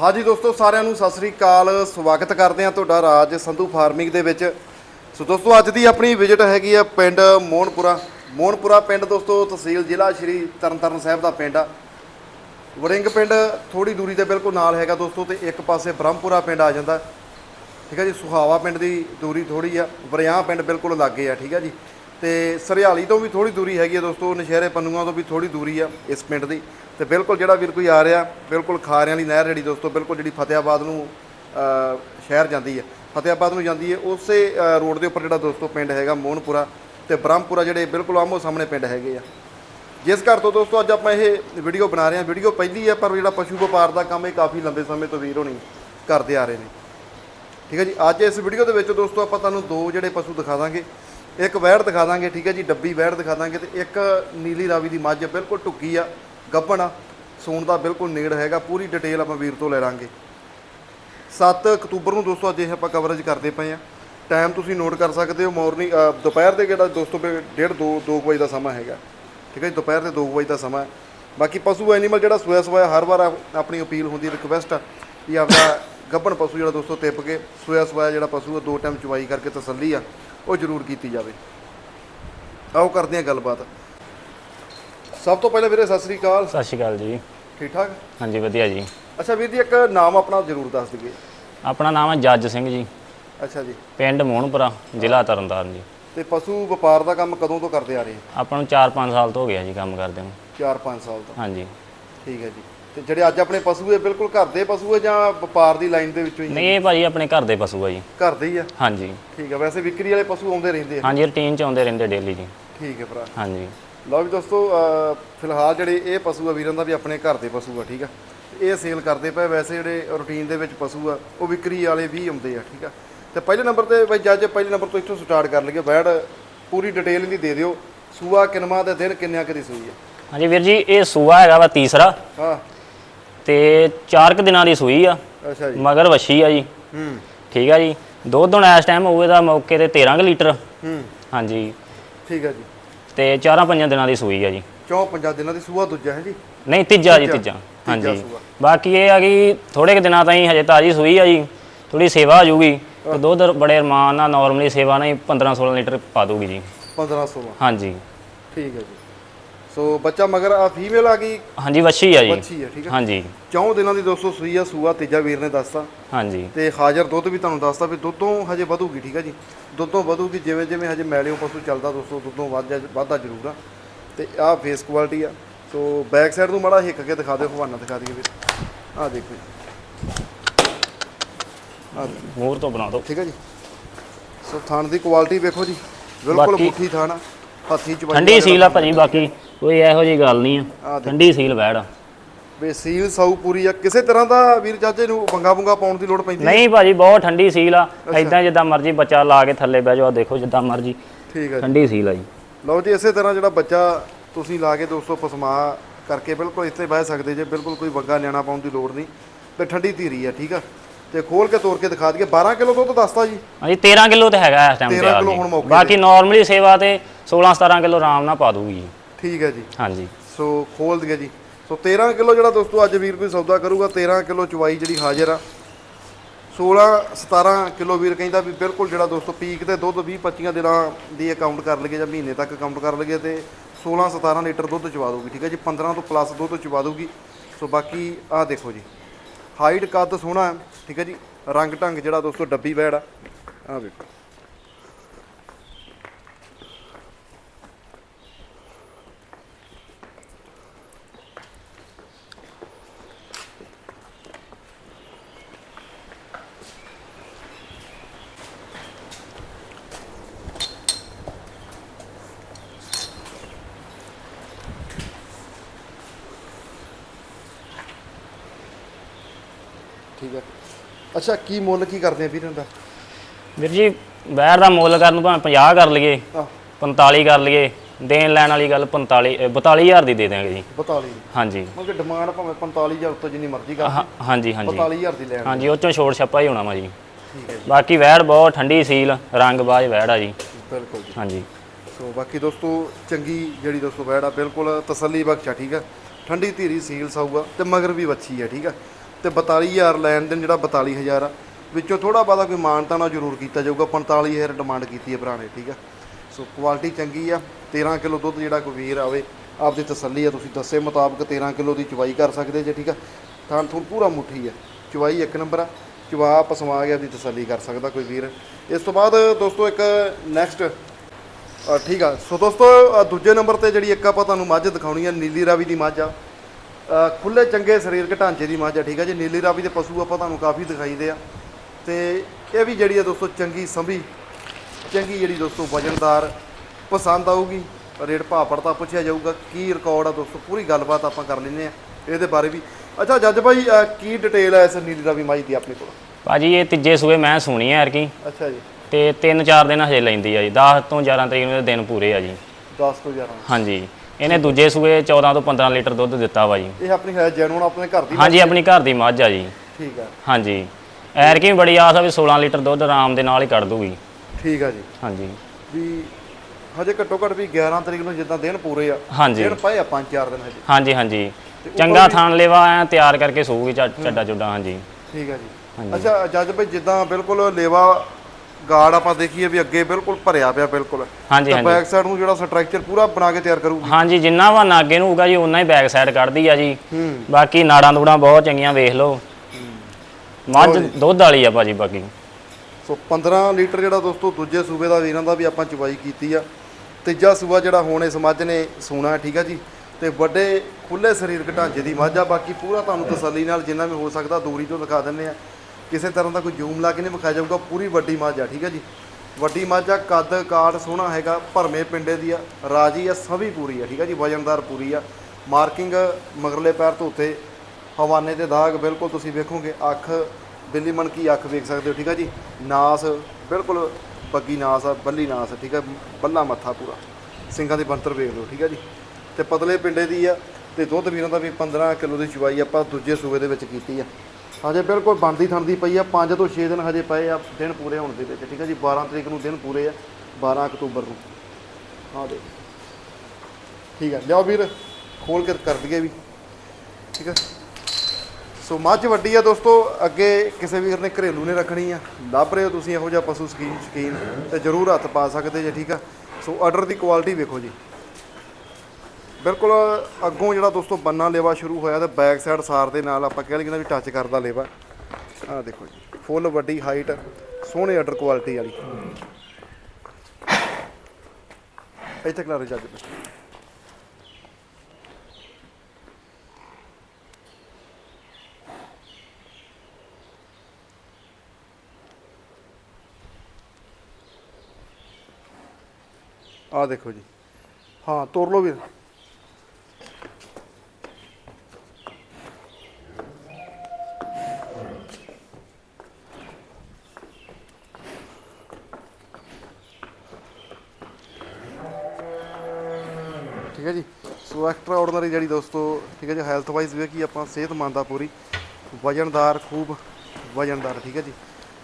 ਹਾਂਜੀ ਦੋਸਤੋ, ਸਾਰਿਆਂ ਨੂੰ ਸਤਿ ਸ੍ਰੀ ਅਕਾਲ। ਸਵਾਗਤ ਕਰਦੇ ਹਾਂ ਤੁਹਾਡਾ ਰਾਜ ਸੰਧੂ ਫਾਰਮਿੰਗ ਦੇ ਵਿੱਚ। ਸੋ ਦੋਸਤੋ, ਅੱਜ ਦੀ ਆਪਣੀ ਵਿਜ਼ਿਟ ਹੈਗੀ ਆ ਪਿੰਡ ਮੋਹਨਪੁਰਾ। ਮੋਹਨਪੁਰਾ ਪਿੰਡ ਦੋਸਤੋ, ਤਹਿਸੀਲ ਜ਼ਿਲ੍ਹਾ ਸ਼੍ਰੀ ਤਰਨਤਾਰਨ ਸਾਹਿਬ ਦਾ ਪਿੰਡ ਆ। ਵੜਿੰਗ ਪਿੰਡ ਥੋੜੀ ਦੂਰੀ ਤੇ ਬਿਲਕੁਲ ਨਾਲ ਹੈਗਾ ਦੋਸਤੋ ਤੇ ਇੱਕ ਪਾਸੇ ਬ੍ਰਹਮਪੁਰਾ ਪਿੰਡ ਆ ਜਾਂਦਾ। ਠੀਕ ਹੈ ਜੀ, ਸੁਹਾਵਾ ਪਿੰਡ ਦੀ ਦੂਰੀ ਥੋੜੀ ਆ। ਵਰਿਆਹ ਪਿੰਡ ਬਿਲਕੁਲ ਲਾਗੇ ਆ, ਠੀਕ ਹੈ ਜੀ। ਤੇ ਸਰਿਆਲੀ ਤੋਂ ਵੀ ਥੋੜੀ ਦੂਰੀ ਹੈਗੀ ਹੈ ਦੋਸਤੋ, ਨਸ਼ਹਿਰੇ ਪੰਨੂਆਂ ਤੋਂ ਵੀ ਥੋੜੀ ਦੂਰੀ ਆ ਇਸ ਪਿੰਡ ਦੀ। ਤੇ ਬਿਲਕੁਲ ਜਿਹੜਾ ਵੀਰ ਕੋਈ ਆ ਰਿਹਾ, ਬਿਲਕੁਲ ਖਾਰਿਆਂ ਵਾਲੀ ਨਹਿਰ ਜਿਹੜੀ ਦੋਸਤੋ, ਬਿਲਕੁਲ ਜਿਹੜੀ ਫਤਿਆਬਾਦ ਨੂੰ ਸ਼ਹਿਰ ਜਾਂਦੀ ਹੈ। ਫਤਿਆਬਾਦ ਨੂੰ ਜਾਂਦੀ ਹੈ, ਉਸੇ ਰੋਡ ਦੇ ਉੱਪਰ ਜਿਹੜਾ ਦੋਸਤੋ ਪਿੰਡ ਹੈਗਾ ਮੋਹਨਪੁਰਾ ਤੇ ਬ੍ਰਹਮਪੁਰਾ ਜਿਹੜੇ ਬਿਲਕੁਲ ਆਮੋ ਸਾਹਮਣੇ ਪਿੰਡ ਹੈਗੇ ਆ। ਜਿਸ ਘਰ ਤੋਂ ਦੋਸਤੋ ਅੱਜ ਆਪਾਂ ਇਹ ਵੀਡੀਓ ਬਣਾ ਰਹੇ ਹਾਂ। ਵੀਡੀਓ ਪਹਿਲੀ ਹੈ, ਪਰ ਜਿਹੜਾ ਪਸ਼ੂ ਵਪਾਰ ਦਾ ਕੰਮ ਇਹ ਕਾਫੀ ਲੰਬੇ ਸਮੇਂ ਤੋਂ ਵੀਰ ਹੋਣੀ ਕਰਦੇ ਆ ਰਹੇ ਨੇ। ਠੀਕ ਹੈ ਜੀ, ਅੱਜ ਇਸ ਵੀਡੀਓ ਦੇ ਵਿੱਚ ਦੋਸਤੋ ਆਪਾਂ ਤੁਹਾਨੂੰ ਦੋ ਜਿਹੜੇ ਪਸ਼ੂ ਦਿਖਾ ਦਾਂਗੇ। ਇੱਕ ਵਹਿੜ ਦਿਖਾ ਦਾਂਗੇ, ਠੀਕ ਹੈ ਜੀ, ਡੱਬੀ ਵਹਿੜ ਦਿਖਾ ਦਾਂਗੇ ਤੇ ਇੱਕ ਨੀਲੀ ਰਾਵੀ ਦੀ ਮੱਝ ਬਿਲਕੁਲ ਢੁੱਕੀ ਆ, ਗੱਭਣ ਆ, ਸੂਣ ਦਾ ਬਿਲਕੁਲ ਨੇੜ ਹੈਗਾ, ਪੂਰੀ ਡਿਟੇਲ ਆਪਾਂ ਵੀਰ ਤੋਂ ਲੈ ਲਾਂਗੇ। 7 ਅਕਤੂਬਰ ਨੂੰ ਦੋਸਤੋ, ਅੱਜ ਇਹ ਆਪਾਂ ਕਵਰੇਜ ਕਰਦੇ ਪਏ ਆ। ਟਾਈਮ ਤੁਸੀਂ ਨੋਟ ਕਰ ਸਕਦੇ ਹੋ ਮਾਰਨਿੰਗ ਦੁਪਹਿਰ ਦੇ ਜਿਹੜਾ ਦੋਸਤੋ ਵੀ ਡੇਢ 2 2 ਵਜੇ ਦਾ ਸਮਾਂ ਹੈਗਾ। ਠੀਕ ਹੈ ਜੀ, ਦੁਪਹਿਰ ਦੇ 2 ਵਜੇ ਦਾ ਸਮਾਂ। ਹੈ ਬਾਕੀ ਪਸ਼ੂ ਐਨੀਮਲ ਜਿਹੜਾ ਸੋਇਆ ਸੋਇਆ ਹਰ ਵਾਰ ਆਪਣੀ ਅਪੀਲ ਹੁੰਦੀ ਹੈ ਰਿਕਵੈਸਟ ਆ, ਵੀ ਆਪਦਾ ਗੱਭਣ ਪਸ਼ੂ ਜਿਹੜਾ ਦੋਸਤੋ ਤਿੱਪ ਕੇ ਸੋਇਆ ਸੋਇਆ ਜਿਹੜਾ ਪਸ਼ੂ ਆ ਦੋ ਟਾਈਮ ਚਵਾਈ ਕਰਕੇ ਤਸੱਲੀ ਆ ਉਹ ਜ਼ਰੂਰ ਕੀਤੀ ਜਾਵੇ। ਆਓ ਕਰਦੇ ਹਾਂ ਗੱਲਬਾਤ। ਸਭ ਤੋਂ ਪਹਿਲਾਂ ਵੀਰੇ ਸਤਿ ਸ੍ਰੀ ਅਕਾਲ। ਸਤਿ ਸ਼੍ਰੀ ਅਕਾਲ ਜੀ। ਠੀਕ ਠਾਕ ਹਾਂਜੀ ਵਧੀਆ ਜੀ। ਅੱਛਾ ਵੀਰ ਜੀ ਇੱਕ ਨਾਮ ਆਪਣਾ ਜ਼ਰੂਰ ਦੱਸ ਦਈਏ। ਆਪਣਾ ਨਾਮ ਹੈ ਜੱਜ ਸਿੰਘ ਜੀ। ਅੱਛਾ ਜੀ। ਪਿੰਡ ਮੋਹਨਪੁਰਾ ਜ਼ਿਲ੍ਹਾ ਤਰਨਤਾਰਨ ਜੀ। ਤੇ ਪਸ਼ੂ ਵਪਾਰ ਦਾ ਕੰਮ ਕਦੋਂ ਤੋਂ ਕਰਦੇ ਆ ਰਹੇ? ਆਪਾਂ ਨੂੰ 4-5 ਸਾਲ ਤੋਂ ਹੋ ਗਿਆ ਜੀ ਕੰਮ ਕਰਦੇ ਨੂੰ। 4-5 ਸਾਲ ਤੋਂ। ਹਾਂਜੀ। ਠੀਕ ਹੈ ਜੀ। ਤੇ ਜਿਹੜੇ ਅੱਜ ਆਪਣੇ ਪਸ਼ੂ ਇਹ ਬਿਲਕੁਲ ਘਰ ਦੇ ਪਸ਼ੂ ਹੈ ਜਾਂ ਵਪਾਰ ਦੀ ਲਾਈਨ ਦੇ ਵਿੱਚੋਂ ਹੀ ਨਹੀਂ ਇਹ ਭਾਜੀ ਆਪਣੇ ਘਰ ਦੇ ਪਸ਼ੂ ਆ ਜੀ। ਘਰ ਦੇ ਹੀ ਆ? ਹਾਂਜੀ। ਠੀਕ ਹੈ ਵੈਸੇ ਵਿਕਰੀ ਵਾਲੇ ਪਸ਼ੂ ਆਉਂਦੇ ਰਹਿੰਦੇ ਆ। ਹਾਂਜੀ ਰੂਟੀਨ ਚ ਆਉਂਦੇ ਰਹਿੰਦੇ ਡੇਲੀ ਜੀ। ਠੀਕ ਹੈ ਭਰਾ। ਹਾਂਜੀ। ਲਓ ਵੀ ਦੋਸਤੋ ਅਹ, ਫਿਲਹਾਲ ਜਿਹੜੇ ਇਹ ਪਸ਼ੂ ਆ ਵੀਰਾਂ ਦਾ ਵੀ ਆਪਣੇ ਘਰ ਦੇ ਪਸ਼ੂ ਆ ਠੀਕ ਆ? ਇਹ ਸੇਲ ਕਰਦੇ ਪਏ ਵੈਸੇ ਜਿਹੜੇ ਰੂਟੀਨ ਦੇ ਵਿੱਚ ਪਸ਼ੂ ਆ ਉਹ ਵਿਕਰੀ ਵਾਲੇ ਵੀ ਆਉਂਦੇ ਆ ਠੀਕ ਆ? ਤੇ ਪਹਿਲੇ ਨੰਬਰ ਤੇ ਬਈ ਜੱਜ ਪਹਿਲੇ ਨੰਬਰ ਤੋਂ ਇੱਥੋਂ ਸਟਾਰਟ ਕਰ ਲਈਏ। ਬੈੜ ਪੂਰੀ ਡਿਟੇਲ ਇਹਦੀ ਦੇ ਦਿਓ। ਸੂਆ ਕਿਨਮਾ ਦੇ ਦਿਨ ਕਿੰਨਿਆਂ ਕਦੀ ਸੂਈ ਆ? ਹਾਂਜੀ ਵੀਰ ਜੀ ਇਹ ਸੂਆ ਹੈਗਾ ਵਾ ਤੀਸਰਾ। ਹਾਂ। ਤੇ 4 ਕੁ ਦਿਨਾਂ ਦੀ ਸੂਈ ਆ ਅੱਛਾ ਜੀ। ਮਗਰ ਵੱਛੀ ਆ ਜੀ। ਹੂੰ। ਠੀਕ ਆ ਜੀ। ਦੁੱਧ ਹੁਣ ਇਸ ਟਾਈਮ ਹੋਵੇ ਦਾ ਮੌਕੇ ਤੇ 13 ਕੁ ਲੀਟਰ। ਹੂੰ। ਹਾਂਜੀ। ਠੀਕ ਆ ਜੀ। ਤੇ 4-5 ਦਿਨਾਂ ਦੀ ਸੂਈ ਆ ਜੀ। ਚੌਂ ਪੰਜਾਂ ਦਿਨਾਂ ਦੀ ਸੂਆ ਦੂਜਾ ਹੈ ਜੀ? ਨਹੀਂ ਤੀਜਾ ਜੀ ਤੀਜਾ। ਹਾਂਜੀ। ਸੂਆ। ਬਾਕੀ ਇਹ ਆ ਕਿ ਥੋੜੇ ਕੁ ਦਿਨਾਂ ਤਾਈਂ ਹਜੇ ਤਾਜੀ ਸੂਈ ਆ ਜੀ। ਥੋੜੀ ਸੇਵਾ ਹੋ ਜੂਗੀ। ਤੇ ਦੁੱਧ ਬੜੇ ਅਰਮਾਨ ਨਾਲ ਨਾਰਮਲੀ ਸੇਵਾ ਨਾਲ ਹੀ 15 16 ਲੀਟਰ ਪਾ ਦੂਗੀ ਜੀ। 15 16 ਹਾਂਜੀ। ਠੀਕ ਹੈ ਜੀ। ਸੋ ਬੱਚਾ ਮਗਰ ਆ ਫੀਮੇਲ ਆ ਗਈ। ਹਾਂਜੀ ਵੱਛੀ ਆ ਜੀ। ਬੱਚੀ ਆ ਠੀਕ ਆ? ਹਾਂਜੀ। ਚੌਂ ਦਿਨਾਂ ਦੀ ਦੋਸਤੋ ਸੂਈ ਆ ਸੂਆ ਤੀਜਾ ਵੀਰ ਨੇ ਦੱਸਤਾ। ਹਾਂਜੀ। ਤੇ ਹਾਜ਼ਰ ਦੁੱਧ ਵੀ ਤੁਹਾਨੂੰ ਦੱਸਤਾ ਵੀ ਦੁੱਧੋਂ ਹਜੇ ਵਧੂਗੀ ਠੀਕ ਆ ਜੀ? ਦੁੱਧੋਂ ਵਧੂਗੀ ਜਿਵੇਂ ਜਿਵੇਂ ਹਜੇ ਮੈਲਿਓ ਪਸ਼ੂ ਚੱਲਦਾ ਦੋਸਤੋ ਦੁੱਧੋਂ ਵੱਧ ਵਾਧਾ ਜ਼ਰੂਰ ਆ। ਤੇ ਆਹ ਫੇਸ ਕੁਆਲਿਟੀ ਆ। ਸੋ ਬੈਕ ਸਾਈਡ ਨੂੰ ਮਾੜਾ ਹਿੱਕ ਕੇ ਦਿਖਾ ਦਿਓ ਹਵਾਨਾ ਦਿਖਾ ਦਈਏ ਵੀਰ। ਆਹ ਦੇਖੋ ਜੀ। ਦੇਖੋ, ਮੂਰ ਤੋਂ ਬਣਾ ਦਿਓ। ਠੀਕ ਆ ਜੀ। ਸੋ ਥਣ ਦੀ ਕੁਆਲਿਟੀ ਵੇਖੋ ਜੀ। ਬਿਲਕੁਲ ਮੁੱਠੀ ਥਣ ਆ। ਹੱਥੀ ਚ ਠੰਡੀ ਸੀਲ ਆ ਭਾਜੀ ਬਾਕੀ ਕੋਈ ਇਹੋ ਜੀ ਗੱਲ ਨਹੀਂ ਆ। ਠੰਡੀ ਸੀਲ ਬੈੜ ਆ। ਵੀ ਸੀਲ ਸਾਊ ਪੂਰੀ ਆ। ਕਿਸੇ ਤਰ੍ਹਾਂ ਦਾ ਵੀਰ ਚਾਚੇ ਨੂੰ ਬੰਗਾ ਬੰਗਾ ਪਾਉਣ ਦੀ ਲੋੜ ਪੈਂਦੀ ਨਹੀਂ ਭਾਜੀ ਬਹੁਤ ਠੰਡੀ ਸੀਲ ਆ। ਐਦਾਂ ਜਿੱਦਾਂ ਮਰਜ਼ੀ ਬੱਚਾ ਲਾ ਕੇ ਥੱਲੇ ਬਹਿ ਜਾਓ ਦੇਖੋ ਜਿੱਦਾਂ ਮਰਜ਼ੀ। ਠੀਕ ਆ ਜੀ। ਠੰਡੀ ਸੀਲ ਆ ਜੀ। ਲਓ ਜੀ ਇਸੇ ਤਰ੍ਹਾਂ ਜਿਹੜਾ ਬੱਚਾ ਤੁਸੀਂ ਲਾ ਕੇ ਦੋਸਤੋ ਪਸਮਾ ਕਰਕੇ ਬਿਲਕੁਲ ਇੱਥੇ ਬਹਿ ਸਕਦੇ ਜੇ ਬਿਲਕੁਲ ਕੋਈ ਵੱਗਾ ਨਿਆਣਾ ਪਾਉਣ ਦੀ ਲੋੜ ਨਹੀਂ। ਤੇ ਠੰਡੀ ਧੀਰੀ ਆ ਠੀਕ ਆ? ਤੇ ਖੋਲ ਕੇ ਤੋੜ ਕੇ ਦਿਖਾ ਦਈਏ। 12 ਕਿਲੋ ਦੁੱਧ ਦੱਸਦਾ ਜੀ। ਹਾਂਜੀ 13 ਕਿਲੋ ਤੇ ਹੈਗਾ ਇਸ ਟਾਈਮ 13 ਤਿਆਰ ਕਿਲੋ ਜੀ। ਹੁਣ ਮੌਕੇ ਬਾਕੀ ਨਾਰਮਲੀ ਸੇਵਾ ਤੇ 16 17 ਕਿਲੋ ਆਰਾਮ ਨਾਲ ਪਾ ਦੂਗੀ ਜੀ। ਠੀਕ ਹੈ ਜੀ। ਹਾਂਜੀ। ਸੋ ਖੋਲ ਦਈਏ ਜੀ। ਸੋ 13 ਕਿਲੋ ਜਿਹੜਾ ਦੋਸਤੋ ਅੱਜ ਵੀਰ ਕੋਈ ਸੌਦਾ ਕਰੂਗਾ 13 ਕਿਲੋ ਚਵਾਈ ਜਿਹੜੀ ਹਾਜ਼ਰ ਆ। 16 17 ਕਿਲੋ ਵੀਰ ਕਹਿੰਦਾ ਵੀ ਬਿਲਕੁਲ ਜਿਹੜਾ ਦੋਸਤੋ ਪੀਕ ਤੇ ਦੁੱਧ 20 25 ਦਿਨਾਂ ਦੀ ਅਕਾਊਂਟ ਕਰ ਲਈਏ ਜਾਂ ਮਹੀਨੇ ਤੱਕ ਅਕਾਊਂਟ ਕਰ ਲਈਏ ਤੇ 16 17 ਲੀਟਰ ਦੁੱਧ ਚਵਾ ਦੂਗੀ ਠੀਕ ਹੈ ਜੀ? 15 ਤੋਂ ਪਲੱਸ ਦੁੱਧ ਚਵਾ ਦੂਗੀ ਸੋ ਬਾਕੀ ਆਹ ਦੇਖੋ ਜੀ। ਹਾਈਟ ਕੱਦ ਸੋਹਣਾ ਠੀਕ ਹੈ ਜੀ? ਰੰਗ ਢੰਗ ਜਿਹੜਾ ਦੋਸਤੋ ਡੱਬੀ ਬੈੜ ਆ। ਆਹ ਵੇਖੋ। ਠੀਕ ਹੈ। ਅੱਛਾ ਕੀ ਮੁੱਲ ਕੀ ਕਰਦੇ ਆ ਵੀਰ ਇਹਦਾ? ਵੀਰ ਜੀ ਬੈੜ ਦਾ ਮੁੱਲ ਕਰਨ ਨੂੰ ਭਾਵੇਂ 50 ਕਰ ਲਈਏ ਆਹ 45 ਕਰ ਲਈਏ ਦੇਣ ਲੈਣ ਵਾਲੀ ਗੱਲ 45 ਅ, 42000 ਦੀ ਦੇ ਦਿਆਂਗੇ ਜੀ। 42 ਹਾਂਜੀ। ਮਤਲਬ ਡਿਮਾਂਡ ਭਾਵੇਂ 45000 ਉੱਤੇ ਜਿੰਨੀ ਮਰਜ਼ੀ ਕਰ ਹਾਂ- ਹਾਂਜੀ ਹਾਂਜੀ। 45000 ਦੀ ਲੈਣ ਹਾਂਜੀ ਉਹ ਚੋਂ ਛੋੜ ਛੱਪਾ ਹੀ ਹੋਣਾ ਵਾ ਜੀ। ਠੀਕ ਹੈ ਜੀ। ਬਾਕੀ ਵੈੜ ਬਹੁਤ ਠੰਡੀ ਸੀਲ ਰੰਗਬਾਜ਼ ਵੈੜ ਆ ਜੀ। ਬਿਲਕੁਲ ਜੀ। ਹਾਂਜੀ। ਸੋ ਬਾਕੀ ਦੋਸਤੋ ਚੰਗੀ ਜਿਹੜੀ ਦੋਸਤੋ ਬੈੜ ਆ ਬਿਲਕੁਲ ਤਸੱਲੀ ਬਖਸ਼ ਠੀਕ ਆ ਠੰਡੀ ਧੀਰੀ ਸੀਲ ਸਾਊਗਾ ਤੇ ਮਗਰ ਵੀ ਵੱਛੀ ਆ ਠੀਕ ਆ ਤੇ 42000 ਲੈਣ ਦੇਣ ਜਿਹੜਾ 42000 ਆ, ਵਿੱਚੋਂ ਥੋੜਾ ਬਾਦਾ ਕੋਈ ਮਾਨਤਾ ਨਾਲ ਜ਼ਰੂਰ ਕੀਤਾ ਜਾਊਗਾ 45000 ਡਿਮਾਂਡ ਕੀਤੀ ਹੈ ਭਰਾ ਨੇ ਠੀਕ ਆ? ਸੋ ਕੁਆਲਿਟੀ ਚੰਗੀ ਆ 13 ਕਿਲੋ ਦੁੱਧ ਜਿਹੜਾ ਕੋਈ ਵੀਰ ਆਵੇ, ਆਪਦੀ ਤਸੱਲੀ ਆ, ਤੁਸੀਂ ਦੱਸੇ ਮੁਤਾਬਕ 13 ਕਿਲੋ ਦੀ ਚਵਾਈ ਕਰ ਸਕਦੇ ਜੇ, ਠੀਕ ਆ? ਥਾਂ ਥੋਂ ਪੂਰਾ ਮੁੱਠੀ ਆ, ਚਵਾਈ ਇੱਕ ਨੰਬਰ ਆ, ਚਵਾ ਪਸਮਾ ਗਿਆ ਦੀ ਤਸੱਲੀ ਕਰ ਸਕਦਾ ਕੋਈ ਵੀਰ। ਇਸ ਤੋਂ ਬਾਅਦ ਦੋਸਤੋ ਇੱਕ ਨੈਕਸਟ ਠੀਕ ਆ ਸੋ ਦੋਸਤੋ ਦੂਜੇ ਨੰਬਰ ਤੇ ਜਿਹੜੀ ਇੱਕ ਆਪਾਂ ਤੁਹਾਨੂੰ ਮੱਝ ਦਿਖਾਉਣੀ ਆ, ਨੀਲੀ ਰਾਵੀ ਦੀ ਮੱਝ ਆ। ਖੁੱਲੇ ਚੰਗੇ ਸਰੀਰਕ ਢਾਂਚੇ ਦੀ ਮੱਝ ਆ ਠੀਕ ਆ ਜੀ? ਨੀਲੀ ਰਾਵੀ ਦੇ ਪਸ਼ੂ ਆਪਾਂ ਤੁਹਾਨੂੰ ਕਾਫੀ ਦਿਖਾਈਦੇ ਆ। ਤੇ ਇਹ ਵੀ ਜਿਹੜੀ ਆ ਦੋਸਤੋ ਚੰਗੀ ਸੰਭੀ ਚੰਗੀ ਜਿਹੜੀ ਦੋਸਤੋ ਵਜਨਦਾਰ ਪਸੰਦ ਆਊਗੀ ਰੇਟ ਭਾਅ ਪੜਤਾ ਪੁੱਛਿਆ ਜਾਊਗਾ ਕੀ ਰਿਕਾਰਡ ਆ ਦੋਸਤੋ? ਪੂਰੀ ਗੱਲਬਾਤ ਆਪਾਂ ਕਰ ਲੈਂਦੇ ਆ ਇਹਦੇ ਬਾਰੇ ਵੀ। ਅੱਛਾ ਜੱਜ ਭਾਈ ਕੀ ਡਿਟੇਲ ਹੈ ਇਸ ਨੀਲੀ ਰਾਵੀ ਮੱਝ ਦੀ ਆਪਣੇ ਕੋਲ? ਭਾਜੀ ਇਹ ਤੀਜੇ ਸੂਏ ਮੈਂ ਸੁਣੀ ਐ ਕੀ ਅੱਛਾ ਜੀ। ਤੇ 3-4 ਦਿਨ ਹਜੇ ਲੈਂਦੀ ਆ ਜੀ 10 ਤੋਂ 11 ਤਰੀਕ ਨੂੰ ਦਿਨ ਪੂਰੇ ਆ ਜੀ। 10 ਤੋਂ 11 ਹਾਂਜੀ। ਇਹਨੇ ਦੂਜੇ ਸੂਏ 14 ਤੋਂ 15 ਲੀਟਰ ਦੁੱਧ ਦਿੱਤਾ ਵਾ ਜੀ। ਇਹ ਆਪਣੀ ਹੈ ਜੈਨੂਨ ਆਪਣੇ ਘਰ ਦੀ ਹਾਂਜੀ ਆਪਣੀ ਘਰ ਦੀ ਮੱਝ ਆ ਜੀ। ਠੀਕ ਆ। ਹਾਂਜੀ। ਐਰਕੀ ਵੀ ਬੜੀ ਆਸ ਆ ਵੀ 16 ਲੀਟਰ ਦੁੱਧ ਆਰਾਮ ਦੇ ਨਾਲ ਹੀ ਕੱਢ ਦੂਗੀ। ਠੀਕ ਆ ਜੀ। ਹਾਂਜੀ। ਵੀ ਹਜੇ ਘੱਟੋ ਘੱਟ ਵੀ 11 ਤਰੀਕ ਨੂੰ ਜਿੱਦਾਂ ਦਿਨ ਪੂਰੇ ਆ ਹਾਂਜੀ। ਦਿਨ ਪਏ ਆ 5-4 ਦਿਨ ਹਜੇ। ਹਾਂਜੀ ਹਾਂਜੀ। ਚੰਗਾ ਥਾਣ ਲੈਵਾ ਐ ਤਿਆਰ ਕਰਕੇ ਸੂਗੀ ਚੱਡ- ਚੱਡਾ ਹਾਂਜੀ। ਠੀਕ ਆ ਜੀ। ਅੱਛਾ ਜੱਜ ਭਾਈ ਜਿੱਦਾਂ ਬਿਲਕੁਲ ਲੇਵਾ ਗਾਰਡ ਆਪਾਂ ਦੇਖੀਏ ਵੀ ਅੱਗੇ ਬਿਲਕੁਲ ਭਰਿਆ ਪਿਆ ਬਿਲਕੁਲ। ਹਾਂਜੀ ਹਾਂਜੀ। ਬੈਕ ਸਾਈਡ ਨੂੰ ਜਿਹੜਾ ਸਟਰਕਚਰ ਪੂਰਾ ਬਣਾ ਕੇ ਤਿਆਰ ਕਰੂਗੀ। ਹਾਂਜੀ ਜਿੰਨਾ ਵਾ ਨਾਗੇ ਨੂੰ ਹੋਊਗਾ ਜੀ ਉਨਾ ਹੀ ਬੈਕ ਸਾਈਡ ਕੱਢਦੀ ਆ ਜੀ। ਹੂੰ। ਬਾਕੀ ਨਾੜਾਂ ਨੂੜਾਂ ਬਹੁਤ ਚੰਗੀਆਂ ਵੇਖ ਲਓ। ਮੱਝ ਦੁੱਧ ਵਾਲੀ ਆ ਭਾਜੀ ਬਾਕੀ। ਸੋ 15 ਲੀਟਰ ਜਿਹੜਾ ਦੋਸਤੋ ਦੂਜੇ ਸੂਬੇ ਦਾ ਵੀਰਾਂ ਦਾ ਵੀ ਆਪਾਂ ਚਵਾਈ ਕੀਤੀ ਆ। ਤੀਜਾ ਸੂਬਾ ਜਿਹੜਾ ਹੁਣ ਇਸ ਮੱਝ ਨੇ ਸੂਣਾ ਠੀਕ ਆ ਜੀ? ਤੇ ਵੱਡੇ ਖੁੱਲੇ ਸਰੀਰਕ ਢਾਂਚੇ ਦੀ ਮੱਝ ਆ। ਬਾਕੀ ਪੂਰਾ ਤੁਹਾਨੂੰ ਤਸੱਲੀ ਨਾਲ ਜਿੰਨਾ ਵੀ ਹੋ ਸਕਦਾ ਦੂਰੀ ਤੋਂ ਦਿਖਾ ਦਿੰਨੇ ਆ। ਕਿਸੇ ਤਰ੍ਹਾਂ ਦਾ ਕੋਈ ਜ਼ੂਮ ਲਾ ਕੇ ਨਹੀਂ ਵਿਖਾਇਆ ਜਾਊਗਾ ਪੂਰੀ ਵੱਡੀ ਮੱਝ ਆ ਠੀਕ ਹੈ ਜੀ? ਵੱਡੀ ਮੱਝ ਆ ਕੱਦ ਕਾਠ ਸੋਹਣਾ ਹੈਗਾ ਭਰਮੇ ਪਿੰਡੇ ਦੀ ਆ ਰਾਜੀ ਆ ਸਭੀ ਪੂਰੀ ਆ ਠੀਕ ਆ ਜੀ? ਵਜਨਦਾਰ ਪੂਰੀ ਆ। ਮਾਰਕਿੰਗ ਮਗਰਲੇ ਪੈਰ ਤੋਂ ਉੱਤੇ ਹਵਾਨੇ ਦੇ ਦਾਗ ਬਿਲਕੁਲ ਤੁਸੀਂ ਵੇਖੋਗੇ ਅੱਖ ਬਿੱਲੀ ਮਨ ਕੀ ਅੱਖ ਵੇਖ ਸਕਦੇ ਹੋ ਠੀਕ ਆ ਜੀ? ਨਾਸ ਬਿਲਕੁਲ ਬੱਗੀ ਨਾਸ ਆ ਬੱਲੀ ਨਾਸ ਆ, ਠੀਕ ਆ ਬੱਲਾ ਮੱਥਾ ਪੂਰਾ। ਸਿੰਘਾਂ ਦੇ ਬੰਤਰ ਵੇਖ ਲਓ ਠੀਕ ਆ ਜੀ? ਤੇ ਪਤਲੇ ਪਿੰਡੇ ਦੀ ਆ ਤੇ ਦੁੱਧ ਵੀਰਾਂ ਦਾ ਵੀ 15 ਕਿਲੋ ਦੀ ਚੁਵਾਈ ਆਪਾਂ ਦੂਜੇ ਸੂਬੇ ਦੇ ਵਿੱਚ ਕੀਤੀ ਆ। ਹਜੇ ਬਿਲਕੁਲ ਬਣਦੀ ਥਣਦੀ ਪਈ ਆ 5 ਤੋਂ 6 ਦਿਨ ਹਜੇ ਪਏ ਆ, ਦਿਨ ਪੂਰੇ ਹੋਣ ਦੇ ਵਿੱਚ, ਠੀਕ ਆ ਜੀ? 12 ਤਰੀਕ ਨੂੰ ਦਿਨ ਪੂਰੇ ਆ 12 ਅਕਤੂਬਰ ਨੂੰ। ਆ ਦੇ ਠੀਕ ਆ, ਲਿਆਓ ਵੀਰ, ਖੋਲ ਕੇ ਕਰ ਦਈਏ ਵੀ। ਠੀਕ ਆ? ਸੋ ਮੱਝ ਵੱਡੀ ਆ ਦੋਸਤੋ, ਅੱਗੇ ਕਿਸੇ ਵੀਰ ਨੇ ਘਰੇਲੂ ਨੇ ਰੱਖਣੀ ਆ, ਲੱਭ ਰਹੇ ਹੋ ਤੁਸੀਂ ਇਹੋ ਜਿਹਾ ਪਸ਼ੂ ਸਕੀਮ ਸ਼ਕੀਨ, ਤੇ ਜਰੂਰ ਹੱਥ ਪਾ ਸਕਦੇ ਜੇ, ਠੀਕ ਆ? ਸੋ ਆਰਡਰ ਦੀ ਕੁਆਲਿਟੀ ਵੇਖੋ ਜੀ। ਬਿਲਕੁਲ ਅੱਗੋਂ ਜਿਹੜਾ ਦੋਸਤੋ ਬੰਨਾ ਲੇਵਾ ਸ਼ੁਰੂ ਹੋਇਆ ਤੇ ਬੈਕ ਸਾਈਡ ਸਾਰ ਦੇ ਨਾਲ ਆਪਾਂ ਕਹਿ ਲਈਏ ਨਾ ਵੀ ਟੱਚ ਕਰਦਾ ਲੇਵਾ। ਆਹ ਦੇਖੋ ਜੀ ਫੁੱਲ ਵੱਡੀ ਹਾਈਟ ਸੋਹਣੇ ਆਰਡਰ ਕੁਆਲਿਟੀ ਵਾਲੀ। ਇੱਥੇ ਕਲਾਰੇ ਜੱਜ ਆਹ ਦੇਖੋ ਜੀ। ਹਾਂ ਤੋੜ ਲਓ ਵੀਰ। ਠੀਕ ਹੈ ਜੀ। ਸੋ ਐਕਸਟਰਾ ਆਰਡੀਨਰੀ ਜਿਹੜੀ ਦੋਸਤੋ, ਠੀਕ ਹੈ ਜੀ ਹੈਲਥ ਵਾਈਜ਼ ਵੀ ਕਿ ਆਪਾਂ ਸਿਹਤਮੰਦ ਆ ਪੂਰੀ। ਵਜਨਦਾਰ, ਖੂਬ ਵਜਨਦਾਰ, ਠੀਕ ਹੈ ਜੀ।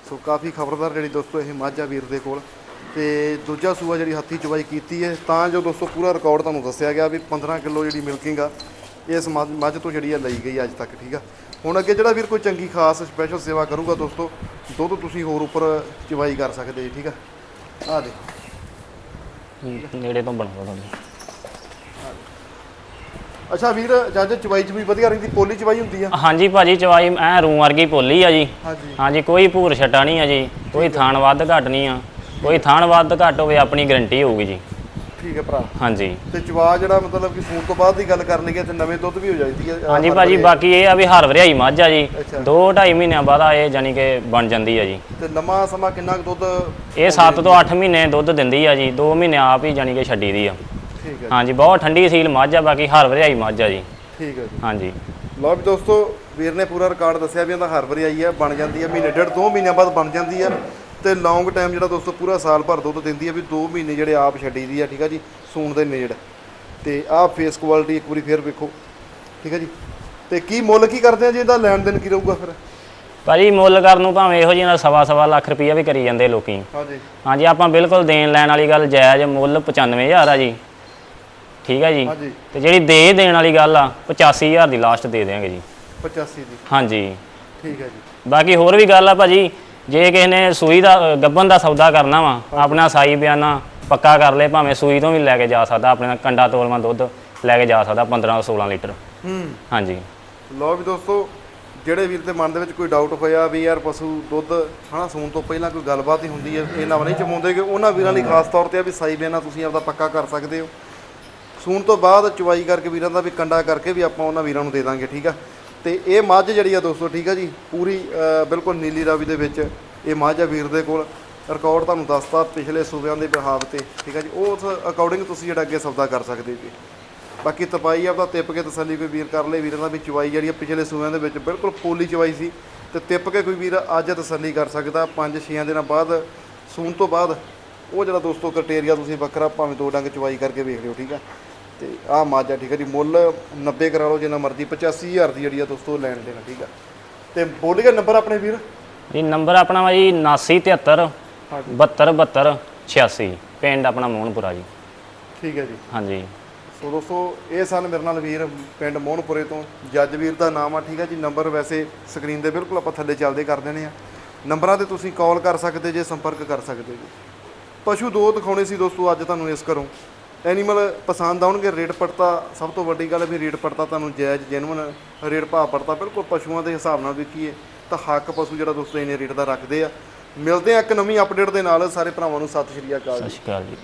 ਸੋ ਕਾਫੀ ਖਬਰਦਾਰ ਜਿਹੜੀ ਦੋਸਤੋ ਇਹ ਮੱਝ ਆ ਵੀਰ ਦੇ ਕੋਲ। ਤੇ ਦੂਜਾ ਸੂਆ ਜਿਹੜੀ ਹੱਥੀ ਚਵਾਈ ਕੀਤੀ ਹੈ, ਤਾਂ ਜੋ ਦੋਸਤੋ ਪੂਰਾ ਰਿਕਾਰਡ ਤੁਹਾਨੂੰ ਦੱਸਿਆ ਗਿਆ ਵੀ 15 ਕਿਲੋ ਜਿਹੜੀ ਮਿਲਕਿੰਗ ਆ, ਇਸ ਮੱਝ ਮੱਝ ਤੋਂ ਜਿਹੜੀ ਆ ਲਈ ਗਈ ਅੱਜ ਤੱਕ, ਠੀਕ ਆ। ਹੁਣ ਅੱਗੇ ਜਿਹੜਾ ਵੀਰ ਕੋਈ ਚੰਗੀ ਖਾਸ ਸਪੈਸ਼ਲ ਸੇਵਾ ਕਰੂਗਾ ਦੋਸਤੋ, ਦੁੱਧ ਤੁਸੀਂ ਹੋਰ ਉੱਪਰ ਚਵਾਈ ਕਰ ਸਕਦੇ ਜੀ, ਠੀਕ ਆ। ਆ ਦੇ। ਨੇੜੇ ਤੋਂ ਬਣਾਵਾ ਤੁਹਾਨੂੰ। ਅੱਛਾ ਵੀਰ ਜੱਜ ਚਵਾਈ ਚ ਵੀ ਵਧੀਆ ਰਹਿੰਦੀ ਪੋਲੀ ਚਵਾਈ ਹੁੰਦੀ ਆ? ਹਾਂਜੀ ਭਾਜੀ ਚਵਾਈ ਐ ਰੂੰ ਵਰਗੀ ਭੋਲੀ ਆ ਜੀ। ਹਾਂਜੀ। ਹਾਂਜੀ ਕੋਈ ਭੂਰ ਛਟਾ ਨਹੀਂ ਆ ਜੀ ਕੋਈ ਥਾਣ ਵੱਧ ਘੱਟ ਨਹੀਂ ਆ। ਕੋਈ ਥਾਣ ਵੱਧ ਘੱਟ ਹੋਵੇ ਆਪਣੀ ਗਰੰਟੀ ਹੋਊਗੀ ਜੀ। ਠੀਕ ਹੈ ਭਰਾ। ਹਾਂਜੀ। ਤੇ ਚਵਾ ਜਿਹੜਾ ਮਤਲਬ ਕਿ ਸੂਣ ਤੋਂ ਬਾਅਦ ਦੀ ਗੱਲ ਕਰ ਲਈਏ ਤੇ ਨਵੇਂ ਦੁੱਧ ਵੀ ਹੋ ਜਾਂਦੀ ਹੈ ਹਾਂਜੀ ਭਾਜੀ ਬਾਕੀ ਇਹ ਆ ਵੀ ਹਰ ਵਰਿਆਈ ਮੱਝ ਆ ਜੀ। ਅੱਛਾ। 2 2.5 ਮਹੀਨਿਆਂ ਬਾਅਦ ਆ ਇਹ ਜਾਨੀ ਕਿ ਬਣ ਜਾਂਦੀ ਆ ਜੀ। ਤੇ ਲੰਮਾ ਸਮਾਂ ਕਿੰਨਾ ਕੁ ਦੁੱਧ ਇਹ 7 ਤੋਂ 8 ਮਹੀਨੇ ਦੁੱਧ ਦਿੰਦੀ ਆ ਜੀ 2 ਮਹੀਨੇ ਆਪ ਹੀ ਜਾਨੀ ਕਿ ਛੱਡੀ ਦੀ ਆ। ਠੀਕ ਹੈ ਹਾਂਜੀ ਬਹੁਤ ਠੰਡੀ ਸੀਲ ਮੱਝ ਆ ਬਾਕੀ ਹਰ ਵਰਿਆਈ ਮੱਝ ਆ ਜੀ। ਠੀਕ ਹੈ ਜੀ। ਹਾਂਜੀ। ਲਓ ਵੀ ਦੋਸਤੋ ਵੀਰ ਨੇ ਪੂਰਾ ਰਿਕਾਰਡ ਦੱਸਿਆ ਵੀ ਇਹਦਾ ਹਰ ਵਾਰੀ ਆਈ ਹੈ ਬਣ ਜਾਂਦੀ ਹੈ ਮਹੀਨੇ ਡੇਢ ਦੋ ਮਹੀਨਿਆਂ ਬਾਅਦ ਬਣ ਜਾਂਦੀ ਹੈ ਤੇ ਲੌਂਗ ਟਾਈਮ ਜਿਹੜਾ ਦੋਸਤੋ ਪੂਰਾ ਸਾਲ ਭਰ ਦੁੱਧ ਦਿੰਦੀ ਹੈ ਵੀ 2 ਮਹੀਨੇ ਜਿਹੜੇ ਆਪ ਛੱਡੀ ਦੀ ਆ ਠੀਕ ਹੈ ਜੀ ਸੂਣ ਦੇ ਨੇੜ। ਤੇ ਆਹ ਫੇਸ ਕੁਆਲਿਟੀ ਇੱਕ ਵਾਰੀ ਫੇਰ ਵੇਖੋ ਠੀਕ ਹੈ ਜੀ। ਤੇ ਕੀ ਮੁੱਲ ਕੀ ਕਰਦੇ ਆ ਜੀ ਇਹਦਾ ਲੈਣ ਦੇਣ ਕੀ ਰਹੂਗਾ ਫਿਰ? ਭਾਜੀ ਮੁੱਲ ਕਰਨ ਨੂੰ ਭਾਵੇਂ ਇਹੋ ਜਿਹੀ ਨਾਲ ਸਵਾ ਸਵਾ ਲੱਖ ਰੁਪਈਆ ਵੀ ਕਰੀ ਜਾਂਦੇ ਲੋਕੀ। ਹਾਂਜੀ। ਹਾਂਜੀ ਆਪਾਂ ਬਿਲਕੁਲ ਦੇਣ ਲੈਣ ਵਾਲੀ ਗੱਲ ਜਾਇਜ਼ ਮੁੱਲ 95000 ਆ ਜੀ। ਠੀਕ ਹੈ ਜੀ? ਹਾਂਜੀ। ਤੇ ਜਿਹੜੀ ਦੇ ਦੇਣ ਵਾਲੀ ਗੱਲ ਆ 85000 ਦੀ ਲਾਸਟ ਦੇ ਦੇਵਾਂਗੇ ਜੀ। 85 ਦੀ। ਹਾਂਜੀ। ਠੀਕ ਹੈ ਜੀ। ਬਾਕੀ ਹੋਰ ਵੀ ਗੱਲ ਆ ਭਾਜੀ ਜੇ ਕਿਸੇ ਨੇ ਸੂਈ ਦਾ ਅ, ਗੱਭਣ ਦਾ ਸੌਦਾ ਕਰਨਾ ਵਾ ਆਪਣਾ ਸਾਈ ਬਿਆਨਾ ਪੱਕਾ ਕਰ ਲੇ ਭਾਵੇਂ ਸੂਈ ਤੋਂ ਵੀ ਲੈ ਕੇ ਜਾ ਸਕਦਾ ਆਪਣੇ ਨਾਲ ਕੰਡਾ ਤੋਲਵਾਂ ਦੁੱਧ ਲੈ ਕੇ ਜਾ ਸਕਦਾ 15 ਤੋਂ 16 ਲੀਟਰ। ਹੂੰ। ਹਾਂਜੀ। ਲਓ ਵੀ ਦੋਸਤੋ ਜਿਹੜੇ ਵੀਰ ਦੇ ਮਨ ਦੇ ਵਿੱਚ ਕੋਈ ਡਾਊਟ ਹੋਇਆ ਵੀ ਯਾਰ ਪਸ਼ੂ ਦੁੱਧ ਹਨਾ ਸੂਣ ਤੋਂ ਪਹਿਲਾਂ ਕੋਈ ਗੱਲਬਾਤ ਹੀ ਹੁੰਦੀ ਹੈ ਇਹ ਨਾ ਨਹੀਂ ਚਮਾਉਂਦੇ ਕਿ ਉਹਨਾਂ ਵੀਰਾਂ ਲਈ ਖਾਸ ਤੌਰ ਤੇ ਆ ਵੀ ਸਾਈ ਬੇਨਾ ਤੁਸੀਂ ਆਪਦਾ ਪੱਕਾ ਕਰ ਸਕਦੇ ਹੋ। ਸੂਣ ਤੋਂ ਬਾਅਦ ਚੁਵਾਈ ਕਰਕੇ ਵੀਰਾਂ ਦਾ ਵੀ ਕੰਡਾ ਕਰਕੇ ਵੀ ਆਪਾਂ ਉਹਨਾਂ ਵੀਰਾਂ ਨੂੰ ਦੇ ਦਾਂਗੇ, ਠੀਕ ਆ? ਤੇ ਇਹ ਮੱਝ ਜਿਹੜੀ ਆ ਦੋਸਤੋ, ਠੀਕ ਆ ਜੀ? ਪੂਰੀ ਬਿਲਕੁਲ ਨੀਲੀ ਰਾਵੀ ਦੇ ਵਿੱਚ ਇਹ ਮੱਝ ਆ ਵੀਰ ਦੇ ਕੋਲ। ਰਿਕਾਰਡ ਤੁਹਾਨੂੰ ਦੱਸਤਾ ਪਿਛਲੇ ਸੂਬਿਆਂ ਦੇ ਬਿਹਾਵ ਤੇ, ਠੀਕ ਆ ਜੀ? ਉਸ ਅਕੋਰਡਿੰਗ ਤੁਸੀਂ ਜਿਹੜਾ ਅੱਗੇ ਸੌਦਾ ਕਰ ਸਕਦੇ ਜੀ। ਬਾਕੀ ਤਪਾਈ ਆਪਦਾ ਤਿੱਪ ਕੇ ਤਸੱਲੀ ਕੋਈ ਵੀਰ ਕਰ ਲੇ, ਵੀਰਾਂ ਦਾ ਵੀ ਚਵਾਈ ਜਿਹੜੀ ਆ ਪਿਛਲੇ ਸੂਬਿਆਂ ਦੇ ਵਿੱਚ ਬਿਲਕੁਲ ਪੋਲੀ ਚਵਾਈ ਸੀ। ਤੇ ਤਿੱਪ ਕੇ ਕੋਈ ਵੀਰ ਅੱਜ ਤਸੱਲੀ ਕਰ ਸਕਦਾ 5-6 ਦਿਨਾਂ ਬਾਅਦ, ਸੂਣ ਤੋਂ ਬਾਅਦ। ਉਹ ਜਿਹੜਾ ਦੋਸਤੋ ਕ੍ਰਾਈਟੇਰੀਆ ਤੁਸੀਂ ਵੱਖਰਾ, ਭਾਵੇਂ ਦੋ ਡੰਗ ਚਵਾਈ ਕਰਕੇ ਵੇਖ ਲਿਓ, ਠੀਕ ਆ? ਤੇ ਆਹ ਮਾਜਾ ਠੀਕ ਆ ਜੀ ਮੁੱਲ 90 ਕਰਾ ਲਓ ਜਿੰਨਾ ਮਰਜ਼ੀ 85000 ਦੀ ਜਿਹੜੀ ਆ ਦੋਸਤੋ ਲੈਣ ਦੇਣਾ ਠੀਕ ਆ। ਤੇ ਬੋਲੀਗਾ ਨੰਬਰ ਆਪਣੇ ਵੀਰ? ਜੀ ਨੰਬਰ ਆਪਣਾ ਵਾ ਜੀ 7973 7272 86 ਪਿੰਡ ਆਪਣਾ ਮੋਹਨਪੁਰਾ ਜੀ। ਠੀਕ ਹੈ ਜੀ। ਹਾਂਜੀ। ਸੋ ਦੋਸਤੋ ਇਹ ਸਨ ਮੇਰੇ ਨਾਲ ਵੀਰ ਪਿੰਡ ਮੋਹਨਪੁਰੇ ਤੋਂ। ਜੱਜ ਵੀਰ ਦਾ ਨਾਮ ਆ ਠੀਕ ਹੈ ਜੀ ਨੰਬਰ ਵੈਸੇ ਸਕਰੀਨ ਦੇ ਬਿਲਕੁਲ ਆਪਾਂ ਥੱਲੇ ਚੱਲਦੇ ਕਰ ਦੇਣੇ ਆ। ਨੰਬਰਾਂ ਤੇ ਤੁਸੀਂ ਕਾਲ ਕਰ ਸਕਦੇ ਜੇ ਸੰਪਰਕ ਕਰ ਸਕਦੇ ਜੀ। ਪਸ਼ੂ ਦੋ ਦਿਖਾਉਣੇ ਸੀ ਦੋਸਤੋ ਅੱਜ ਤੁਹਾਨੂੰ ਇਸ ਘਰੋਂ। ਐਨੀਮਲ ਪਸੰਦ ਆਉਣਗੇ, ਰੇਟ ਪੜਤਾ, ਸਭ ਤੋਂ ਵੱਡੀ ਗੱਲ ਹੈ ਵੀ ਰੇਟ ਪੜਤਾ ਤੁਹਾਨੂੰ ਜਾਇਜ਼ ਜੈਨੂਨ ਰੇਟ ਭਾਅ ਪੜਤਾ, ਬਿਲਕੁਲ ਪਸ਼ੂਆਂ ਦੇ ਹਿਸਾਬ ਨਾਲ ਵੇਖੀਏ ਤਾਂ ਹੱਕ ਪਸ਼ੂ ਜਿਹੜਾ ਦੋਸਤੋ ਇਹਨੇ ਰੇਟ ਦਾ ਰੱਖਦੇ ਆ। ਮਿਲਦੇ ਆ ਇੱਕ ਨਵੀਂ ਅਪਡੇਟ ਦੇ ਨਾਲ, ਸਾਰੇ ਭਰਾਵਾਂ ਨੂੰ ਸਤਿ ਸ਼੍ਰੀ ਅਕਾਲ ਸਤਿ ਸ਼੍ਰੀ ਅਕਾਲ ਜੀ।